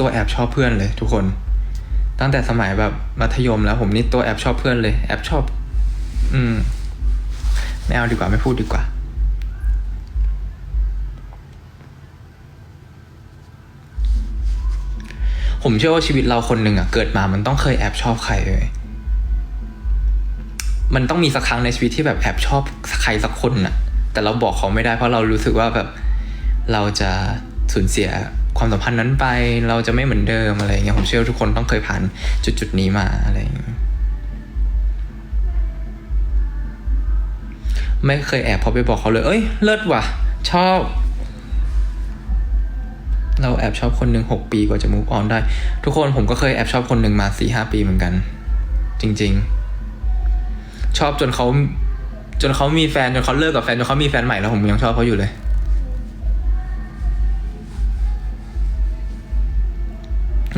ตัวแอบชอบเพื่อนเลย ทุกคน ตั้งแต่สมัยแบบมัธยมแล้ว ผมนี่ตัวแอบชอบเพื่อนเลย แอบชอบ อืมไม่เอาดีกว่าไม่พูดดีกว่า ผมเชื่อว่าชีวิตเราคนหนึ่งอะเกิดมามันต้องเคยแอบชอบใครเลยมันต้องมีสักครั้งในชีวิตที่แบบแอบชอบใครสักคนน่ะ แต่เราบอกเขาไม่ได้เพราะเรารู้สึกว่าแบบเราจะสูญเสีย ความสัมพันธ์นั้นไป เราจะไม่เหมือนเดิมอะไรเงี้ยผมเชื่อทุกคนต้องเคยผ่านจุดจุดนี้มาอะไรเงี้ยไม่เคยแอบพอไปบอกเขาเลย เอ้ย เลิศว่ะ ชอบ เราแอบชอบคนหนึ่งหกปีกว่าจะ move on ได้ ทุกคนผมก็เคยแอบชอบคนหนึ่งมาสี่ห้าปีเหมือนกัน จริง ๆ ชอบจนเขาจนเขามีแฟนจนเขาเลิกกับแฟนจนเขามีแฟนใหม่แล้วผมยังชอบเขาอยู่เลย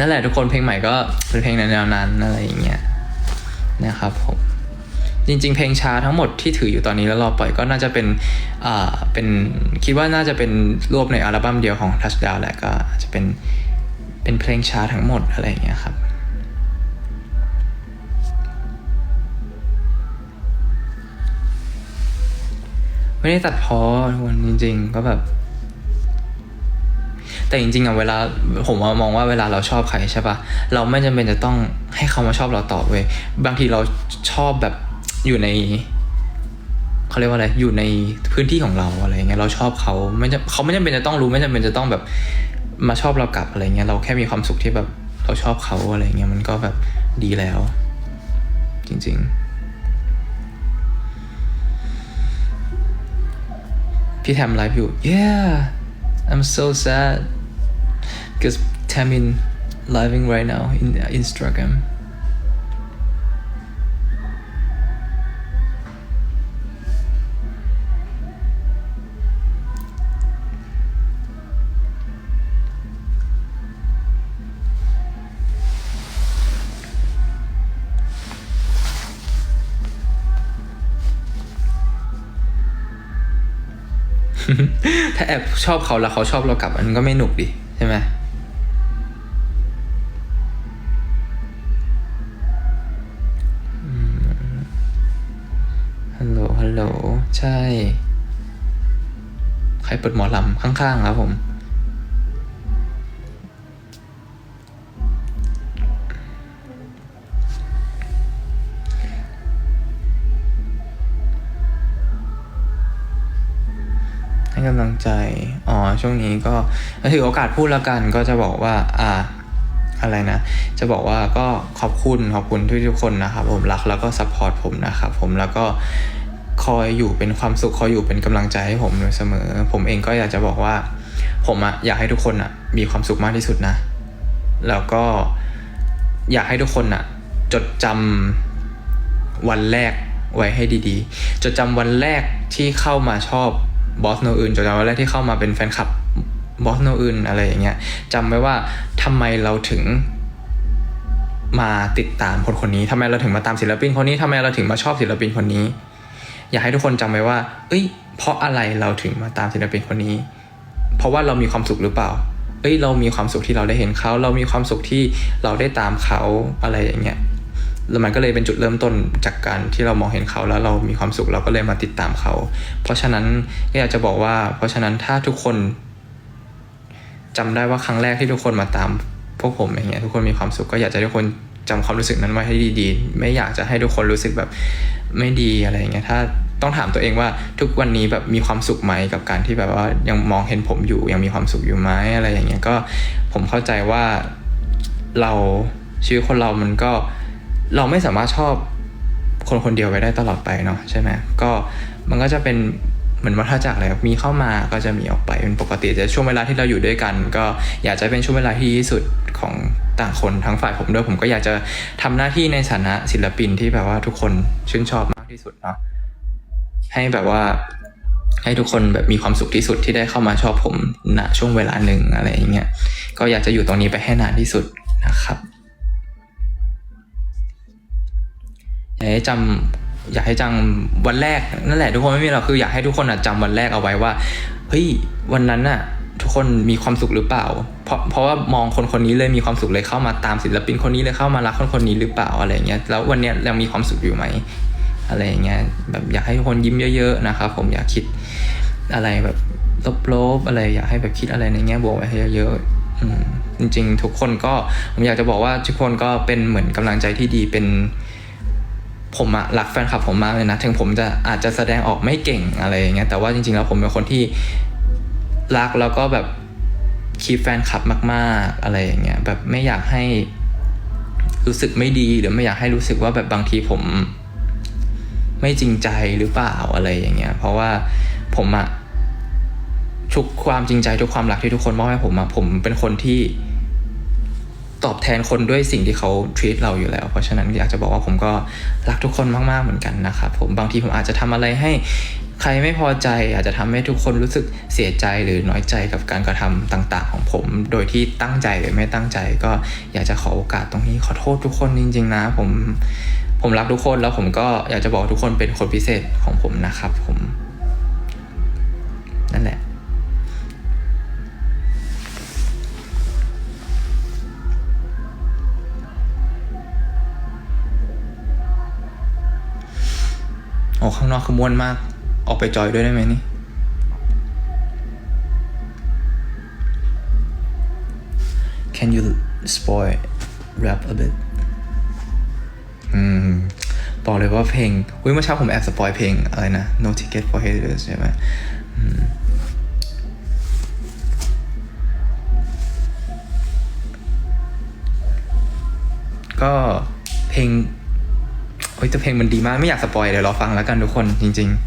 นั่นแหละทุกคนเพลงใหม่ก็เป็นเพลงแนวนั้นอะไรอย่างเงี้ยนะครับผมจริง ๆ เพลงช้าทั้งหมดที่ถืออยู่ตอนนี้แล้วรอปล่อยก็น่าจะเป็นอ่าเป็นคิดว่าน่าจะเป็นรวบในอัลบั้มเดียวของ Touchdown แหละก็อาจจะเป็นเป็นเพลงช้าทั้งหมดอะไรอย่างเงี้ยครับไม่ได้ตัดพอทุกคนจริง ๆ ก็แบบ แต่จริงๆอะเวลาผมมองว่าเวลาเราชอบใครใช่ปะเราไม่จำเป็นจะต้องให้เขามาชอบเราตอบเว้ยบางทีเราชอบแบบอยู่ในเขาเรียกว่าอะไรอยู่ในพื้นที่ของเราอะไรเงี้ยเราชอบเขาไม่จำเขาไม่จำเป็นจะต้องรู้ไม่จำเป็นจะต้องแบบมาชอบเรากลับอะไรเงี้ยเราแค่มีความสุขที่แบบเราชอบเขาอะไรเงี้ยมันก็แบบดีแล้ว จริง ๆพี่แทมไลฟ์อยู่ yeah I'm so sad because Tamin living right now in Instagram ถ้าแอบชอบเขาแล้วเขาชอบเรากลับมันก็ไม่หนุกดิใช่ไหม เปิดหมอลำข้างๆครับผมให้กำลังใจ อ๋อ ช่วงนี้ก็ถือโอกาสพูดแล้วกันก็จะบอกว่า อ่า อะไรนะ จะบอกว่าก็ขอบคุณ ขอบคุณทุกทุกคนนะครับผม รักแล้วก็ซัพพอร์ตผมนะครับผม แล้วก็ คอยอยู่เป็นความสุขคอยอยู่เป็นกำลังใจให้ผมอยู่เสมอ ผมเองก็อยากจะบอกว่า ผมอะอยากให้ทุกคนอะมีความสุขมากที่สุดนะ แล้วก็อยากให้ทุกคนอะจดจำวันแรกไว้ให้ดีๆ จดจำวันแรกที่เข้ามาชอบบอสโนอื่นจดจำวันแรกที่เข้ามาเป็นแฟนคลับบอสโนอื่นอะไรอย่างเงี้ยจำไว้ว่าทำไมเราถึงมาติดตามคนคนนี้ทำไมเราถึงมาตามศิลปินคนนี้ทำไมเราถึงมาชอบศิลปินคนนี้ อยากให้ทุกคนจำไว้ว่า เอ้ย เพราะอะไรเราถึงมาตามศิลปินคนนี้ เพราะว่าเรามีความสุขหรือเปล่า เอ้ย เรามีความสุขที่เราได้เห็นเขา เรามีความสุขที่เราได้ตามเขาอะไรอย่างเงี้ย แล้วมันก็เลยเป็นจุดเริ่มต้นจากการที่เรามองเห็นเขาแล้วเรามีความสุขเราก็เลยมาติดตามเขา เพราะฉะนั้นก็อยากจะบอกว่า เพราะฉะนั้นถ้าทุกคนจำได้ว่าครั้งแรกที่ทุกคนมาตามพวกผมอย่างเงี้ยทุกคนมีความสุขก็อยากจะให้ทุกคนจำความรู้สึกนั้นไว้ให้ดีๆ ไม่อยากจะให้ทุกคนรู้สึกแบบ ไม่ดีอะไรอย่างเงี้ยถ้าต้องถามตัวเองว่าทุกวันนี้แบบมีความสุขไหมกับการที่แบบว่ายังมองเห็นผมอยู่ยังมีความสุขอยู่ไหมอะไรอย่างเงี้ยก็ผมเข้าใจว่าเราชีวิตคนเรามันก็เราไม่สามารถชอบคนคนเดียวไปได้ตลอดไปเนาะใช่ไหมก็มันก็จะเป็นเหมือนวัฏจักรเลยมีเข้ามาก็จะมีออกไปเป็นปกติแต่ช่วงเวลาที่เราอยู่ด้วยกัน ก็อยากจะเป็นช่วงเวลาที่ดีที่สุดของ ต่างคนทั้งฝ่ายผมด้วยผมก็อยากจะทำหน้าที่ในฐานะศิลปินที่แบบว่าทุกคนชื่นชอบมากที่สุดเนาะให้แบบว่าให้ทุกคนแบบมีความสุขที่สุดที่ได้เข้ามาชอบผมณช่วงเวลาหนึ่งอะไรอย่างเงี้ยก็อยากจะอยู่ตรงนี้ไปให้นานที่สุดนะครับอยากให้จำอยากให้จำวันแรกนั่นแหละทุกคนไม่มีหรอกคืออยากให้ทุกคนอะจำวันแรกเอาไว้ว่าเฮ้ยวันนั้นน่ะ ทุกคนมีความสุขหรือเปล่า เพราะเพราะว่ามองคนคนนี้เลยมีความสุขเลยเข้ามาตามศิลปินคนนี้เลยเข้ามารักคนคนนี้หรือเปล่าอะไรเงี้ยแล้ววันเนี้ยยังมีความสุขอยู่ไหมอะไรเงี้ยแบบอยากให้ทุกคนยิ้มเยอะๆนะครับผมอยากคิดอะไรแบบลบๆอะไรอยากให้แบบคิดอะไรในแง่บวกไว้เยอะๆอืมจริง ๆ ทุกคนก็ผมอยากจะบอกว่าทุกคนก็เป็นเหมือนกำลังใจที่ดีเป็นผมอะรักแฟนคลับผมมากเลยนะ ถึงผมจะอาจจะแสดงออกไม่เก่งอะไรอย่างเงี้ยแต่ว่าจริงๆแล้วผมเป็นคนที่ รักแล้วก็แบบคีแฟนคลับมาก ๆ อะไรอย่างเงี้ยแบบไม่อยากให้รู้สึกไม่ดีหรือไม่อยากให้รู้สึกว่าแบบบางทีผม ไม่จริงใจหรือเปล่าอะไรอย่างเงี้ย เพราะว่าผมอะทุกความจริงใจทุกความรักที่ทุกคนมอบให้ผมอะผมเป็นคนที่ ตอบแทนคนด้วยสิ่งที่เขา treat เราอยู่แล้ว เพราะฉะนั้นอยากจะบอกว่าผมก็รักทุกคนมากๆเหมือนกันนะครับผมบางทีผมอาจจะทำอะไรให้ใครไม่พอใจอาจจะทำให้ทุกคนรู้สึกเสียใจหรือน้อยใจกับการกระทำต่าง ๆ ของผม โดยที่ตั้งใจหรือไม่ตั้งใจ ก็อยากจะขอโอกาสตรงนี้ขอโทษทุกคนจริง ๆ นะ ผมผมรักทุกคนแล้วผมก็อยากจะบอกทุกคนเป็นคนพิเศษของผมนะครับผม ข้างนอกคือม่วนมาก ออกไปจอยด้วยได้ไหมนี่ Can you spoil rap a bit อืมบอกเลยว่าเพลงอุ้ยเมื่อเช้าผมแอบสปอยเพลงอะไรนะ No Ticket for Haters ใช่ไหมอืมก็เพลง โอ้ยแต่เพลงมันดีมากไม่อยากสปอยเดี๋ยวเราฟังแล้วกันทุกคนจริง ๆ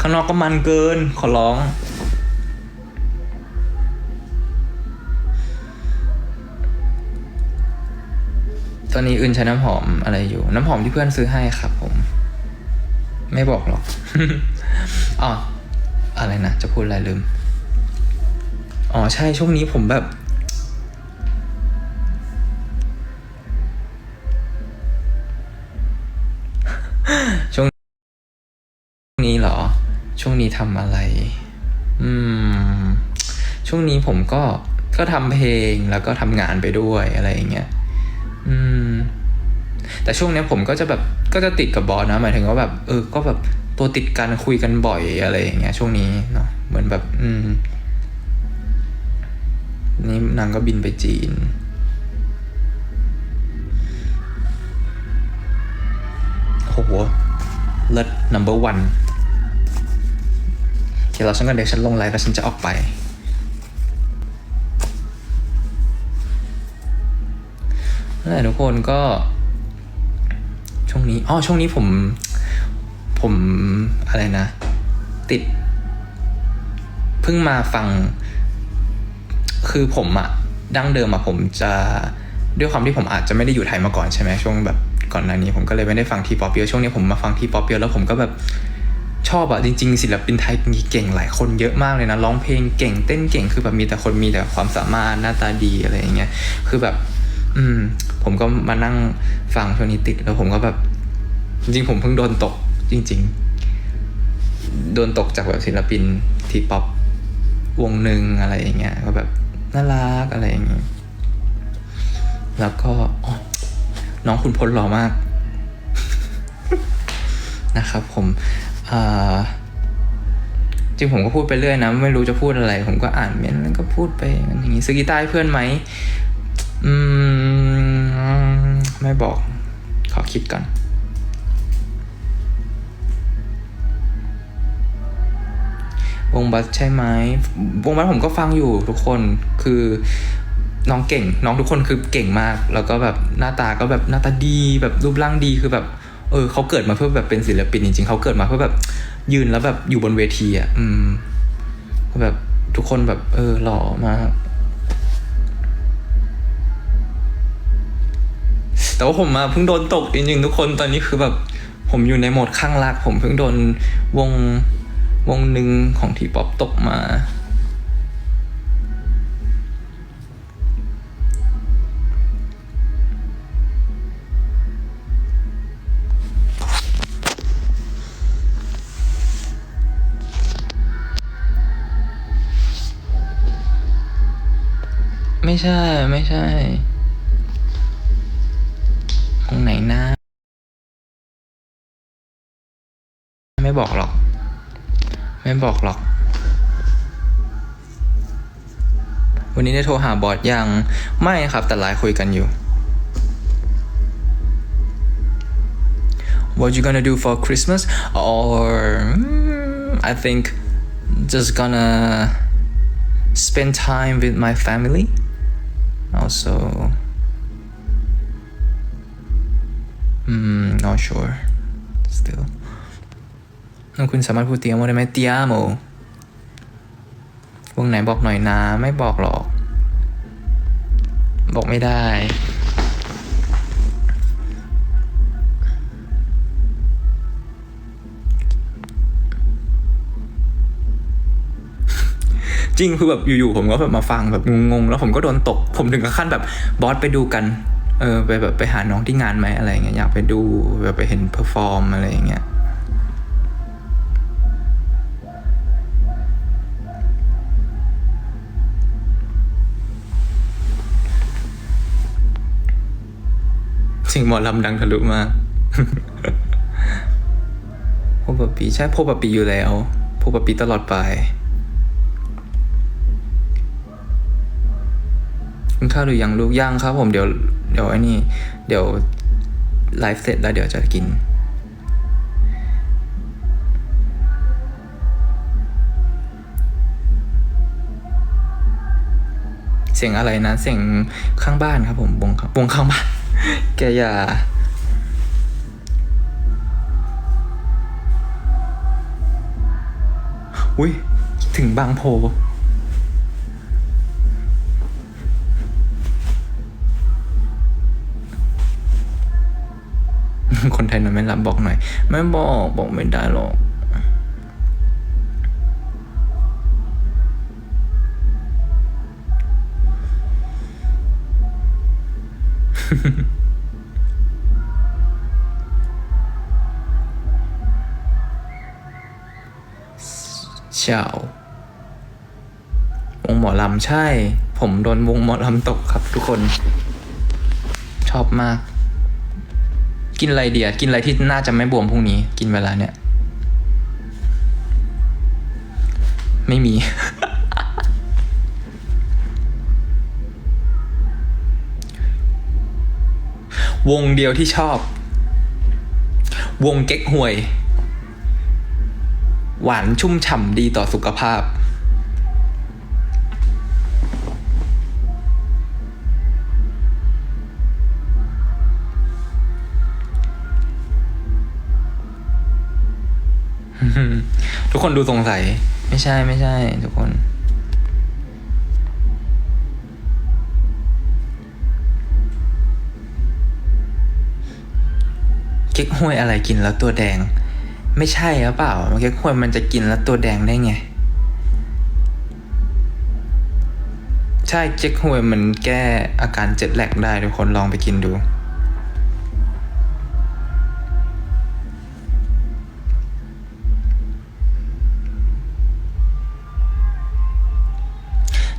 ข้างนอกก็มันเกินขอร้อง ตอนนี้อื่นใช้น้ำหอมอะไรอยู่ น้ำหอมที่เพื่อนซื้อให้ครับผม ไม่บอกหรอกอ๋ออะไรนะ จะพูดอะไรลืม อ๋อใช่ช่วงนี้ผมแบบ ช่วงนี้ทำอะไร อืม ช่วงนี้ผมก็ ก็ทำเพลงแล้วก็ทำงานไปด้วยอะไรอย่างเงี้ย อืม แต่ช่วงเนี้ยผมก็จะแบบ ก็จะติดกับบอสนะ หมายถึงว่าแบบ เออ ก็แบบตัวติดกันคุยกันบ่อยอะไรอย่างเงี้ย ช่วงนี้เนาะ เหมือนแบบ อืม นี่นางก็บินไปจีนโอ้โหเลิศ number one เดี๋ยวเราฉันกันเดี๋ยวฉันลงไลน์แล้วฉันจะออกไป นั่นแหละทุกคนก็ ช่วงนี้อ๋อช่วงนี้ผม ผมอะไรนะ ติด เพิ่งมาฟัง คือผมอะดั้งเดิมอะผมจะด้วยความที่ผมอาจจะไม่ได้อยู่ไทยมาก่อนใช่ไหมช่วงแบบก่อนหน้านี้ผมก็เลยไม่ได้ฟังทีป๊อปเยอะช่วงนี้ผมมาฟังทีป๊อปเยอะแล้วผมก็แบบ อบอะจริงๆศิลปินไทยมีเก่งหลายคนเยอะมากเลยนะร้องเพลงเก่งเต้นเก่งคือแบบมีแต่คนมีแต่ความสามารถหน้าตาดีอะไรอย่างเงี้ยคือแบบ อืม ผมก็มานั่งฟังช่วงนี้ติดแล้วผมก็แบบ จริงๆผมเพิ่งโดนตก จริง ๆ โดนตกจากแบบศิลปินทีป๊อปวงหนึ่งอะไรอย่างเงี้ยก็แบบน่ารักอะไรอย่างเงี้ยแล้วก็น้องคุณพลหล่อมากนะครับผม จริงผมก็พูดไปเรื่อยนะ ไม่รู้จะพูดอะไร ผมก็อ่านเมนต์แล้วก็พูดไปอย่างนี้ซื้อกีตาร์ให้เพื่อนไหมอืมไม่บอก ขอคิดก่อนวงบัสใช่ไหมวงบัสผมก็ฟังอยู่ทุกคนคือน้องเก่ง น้องทุกคนคือเก่งมาก แล้วก็แบบหน้าตาก็แบบหน้าตาดีแบบรูปร่างดีคือแบบ เออเขาเกิดมาเพื่อแบบเป็นศิลปินจริงๆเขาเกิดมาเพื่อแบบยืนแล้วแบบอยู่บนเวทีอะ อืมแบบทุกคนแบบ เออหล่อมากแต่ว่าผมมาเพิ่งโดนตกจริงๆทุกคนตอนนี้คือแบบผมอยู่ในโหมดข้างรัก ผมเพิ่งโดนวงวงหนึ่งของทีป๊อปตกมา ไม่ใช่ ไม่ใช่ตรงไหนนะ ไม่บอกหรอก ไม่บอกหรอก วันนี้ได้โทรหาบอสยัง ไม่ครับ แต่ไลน์คุยกันอยู่ What you gonna do for Christmas or I think just gonna spend time with my family also mm, not sure still น้องคุณสามารถพูดเตียโมได้ไหมเตียโมวงไหนบอกหน่อยนะ ไม่บอกหรอก บอกไม่ได้ จริงคือแบบอยู่ๆผมก็แบบมาฟังแบบงงๆแล้วผมก็โดนตก ผมถึงกับขั้นแบบบอสไปดูกันเออไปแบบไปหาน้องที่งานไหมอะไรเงี้ยอยากไปดูแบบไปเห็นเพอร์ฟอร์มอะไรอย่างเงี้ยสิ่งหมอลำดังทะลุมากโพบะปีใช่โพบะปีอยู่แล้วโพบะปีตลอดไป กินข้าวหรือยังลูกย่างครับ ผมเดี๋ยวเดี๋ยวไอ้นี่ เดี๋ยวไลฟ์เสร็จแล้วเดี๋ยวจะกิน เสียงอะไรนะ เสียงข้างบ้านครับผมวงข้างวงข้างบ้าน แกอย่าอุ้ยถึงบางโพ คนไทยนอนไม่หลับบอกหน่อย ไม่บอกบอกไม่ได้หรอกเฉาวงหมอลำใช่ ผมโดนวงหมอลำตกครับทุกคน ชอบมาก กินอะไรเดียกินอะไรที่น่าจะไม่บวมพรุ่งนี้ กินเวลาเนี่ย ไม่มี วงเดียวที่ชอบ วงเก๊กฮวย หวานชุ่มฉ่ำดีต่อสุขภาพ ทุกคนดูสงสัย ไม่ใช่ไม่ใช่ ทุกคน เก๊กฮวยอะไรกินแล้วตัวแดง ไม่ใช่หรือเปล่าเก๊กฮวยมันจะกินแล้วตัวแดงได้ไง ใช่เก๊กฮวยมันแก้อาการเจ็ดแลกได้ทุกคนลองไปกินดู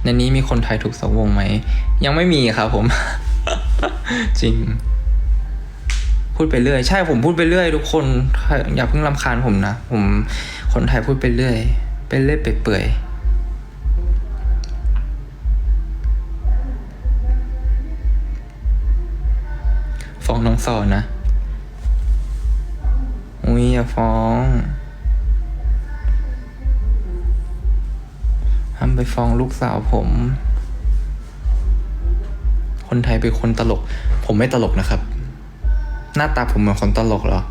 ในนี้มีคนไทยถูกสวงไหม ยังไม่มีครับผม จริง พูดไปเรื่อย ใช่ผมพูดไปเรื่อย ทุกคนอย่าเพิ่งรำคาญผมนะ ผมคนไทยพูดไปเรื่อย ไปเรื่อยไปเปื่อยฟ้องน้องสอนนะ อุ้ยอย่าฟ้อง ห้าไปฟ้องลูกสาวผม คนไทยเป็นคนตลก ผมไม่ตลกนะครับ หน้าตาผมเหมือนคนตลกเหรอ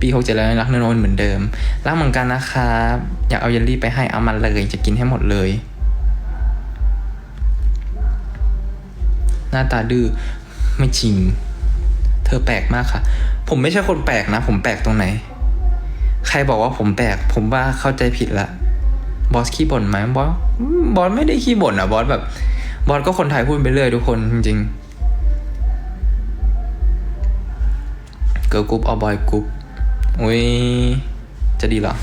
ปีหกเจ็ดแล้วรักนนท์เหมือนเดิม รักเหมือนกันนะครับ อยากเอาเยลลี่ไปให้เอามันเลยจะกินให้หมดเลยหน้าตาดื้อไม่จริง เธอแปลกมากค่ะ ผมไม่ใช่คนแปลกนะ ผมแปลกตรงไหน ใครบอกว่าผมแปลก ผมว่าเข้าใจผิดละ บอสขี้บ่นไหมบอส บอสไม่ได้ขี้บ่นอะบอสแบบ บอสก็คนไทยพูดไปเรื่อยทุกคนจริงๆเกิร์ลกรุ๊ปเอาบอยกรุ๊ปอุ้ย จะดีเหรอ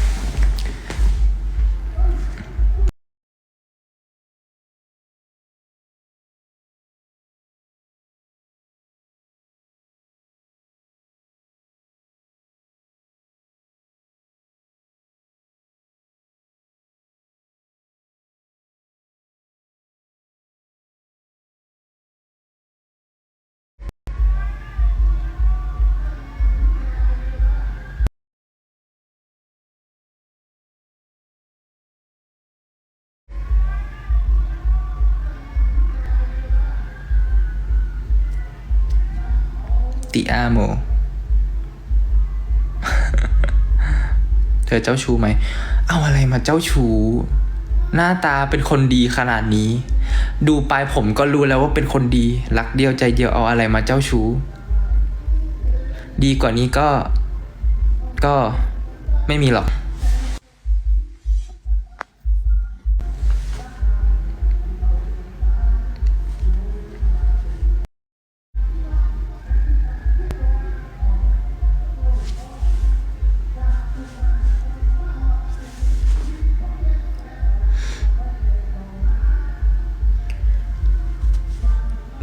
ติอาโมเธอเจ้าชู้ไหม เอาอะไรมาเจ้าชู้ หน้าตาเป็นคนดีขนาดนี้ ดูปลายผมก็รู้แล้วว่าเป็นคนดี รักเดียวใจเดียวเอาอะไรมาเจ้าชู้ ดีกว่านี้ก็ ก็ไม่มีหรอก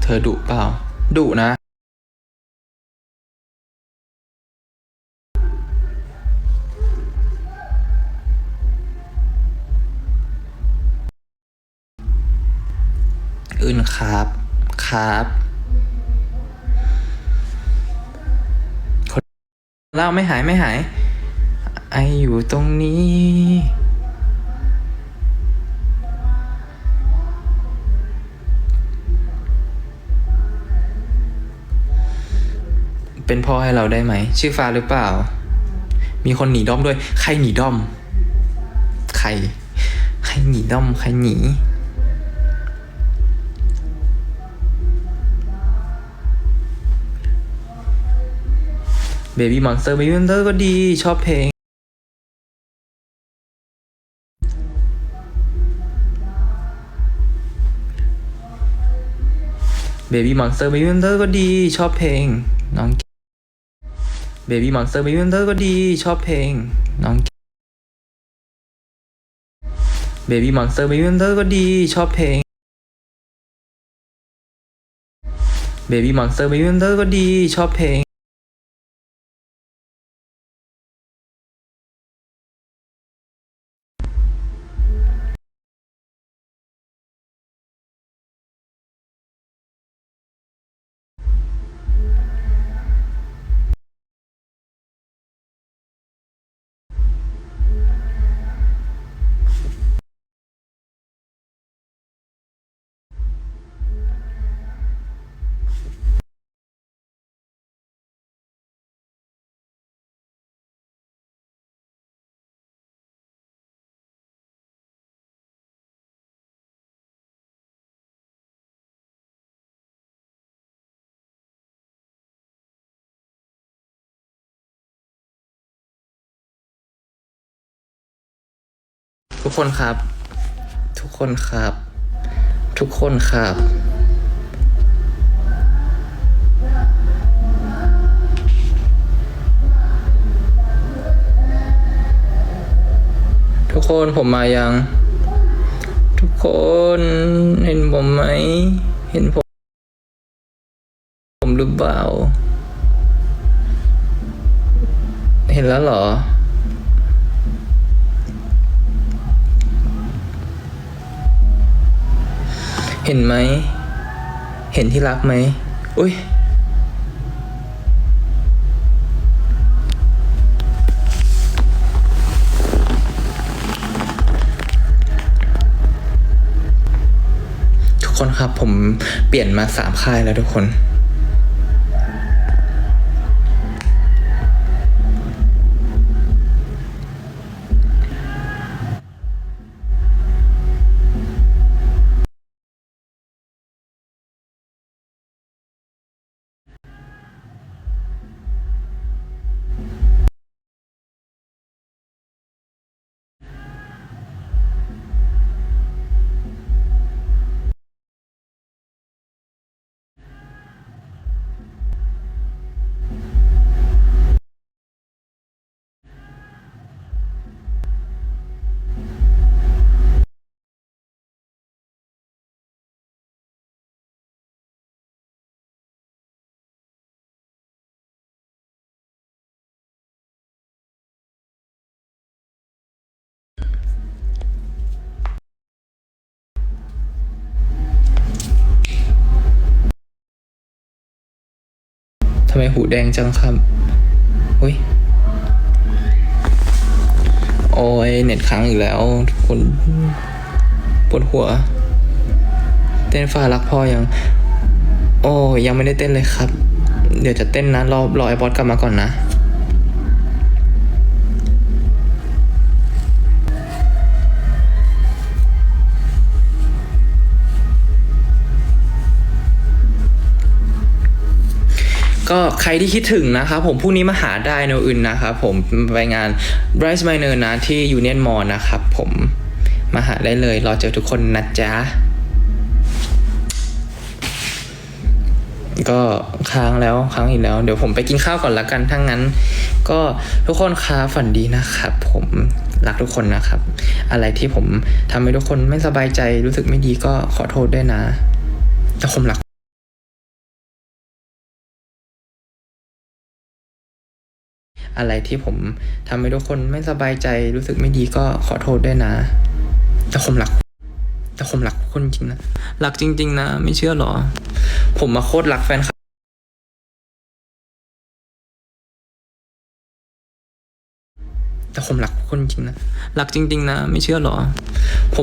เธอดุเปล่า ดุนะ อื่นครับ ครับคนเล่าไม่หายไม่หาย ไออยู่ตรงนี้ เป็นพ่อให้เราได้ไหม ชื่อฟ้าหรือเปล่า มีคนหนีด้อมด้วย ใครหนีด้อม ใคร ใครหนีด้อม ใครหนีเบบี้มอนสเตอร์เบบี้มอนสเตอร์ก็ดี ชอบเพลง เบบี้มอนสเตอร์เบบี้มอนสเตอร์ก็ดี ชอบเพลง น้อง เบบี้มอนสเตอร์เบบี้มอนสเตอร์ก็ดีชอบเพลงน้องเบบี้มอนสเตอร์เบบี้มอนสเตอร์ก็ดีชอบเพลงเบบี้มอนสเตอร์เบบี้มอนสเตอร์ก็ดีชอบเพลง ทุกคนครับ ทุกคนครับ ทุกคนครับ ทุกคนผมมายัง ทุกคนเห็นผมไหม เห็นผม ผมหรือเปล่า เห็นแล้วเหรอ เห็นไหม เห็นที่รักไหม อุ้ยทุกคนครับผมเปลี่ยนมาสามค่ายแล้วทุกคน ทำไมหูแดงจังครับอุ้ย โอ้ยเน็ตค้างอีกแล้ว ทุกคนปวดหัว เต้นฝ่ารักพ่อยัง โอ้ยังไม่ได้เต้นเลยครับ เดี๋ยวจะเต้นนะ รอรอไอ้บอสกลับมาก่อนนะ ก็ใครที่คิดถึงนะครับผมพรุ่งนี้มาหาได้โนอื่นนะครับผมไปงาน Bryce Minor นะที่ Union Mall นะครับผมมาหาได้เลย รอเจอทุกคนนะจ๊ะ ก็ค้างแล้วค้างอีกแล้ว เดี๋ยวผมไปกินข้าวก่อนละกันทั้งนั้น ก็ทุกคนค้าฝันดีนะครับผมรักทุกคนนะครับ อะไรที่ผมทำให้ทุกคนไม่สบายใจรู้สึกไม่ดีก็ขอโทษด้วยนะ แต่ผมรัก อะไรที่ผมทำให้ทุกคนไม่สบายใจรู้สึกไม่ดีก็ขอโทษด้วยนะ แต่ผมรัก แต่ผมรักคนจริงนะรักจริง ๆ นะ ไม่เชื่อหรอ ผมมาโคตรรักแฟนคลับแต่ผมรักคนจริงนะรักจริง ๆ นะ ไม่เชื่อหรอ ผม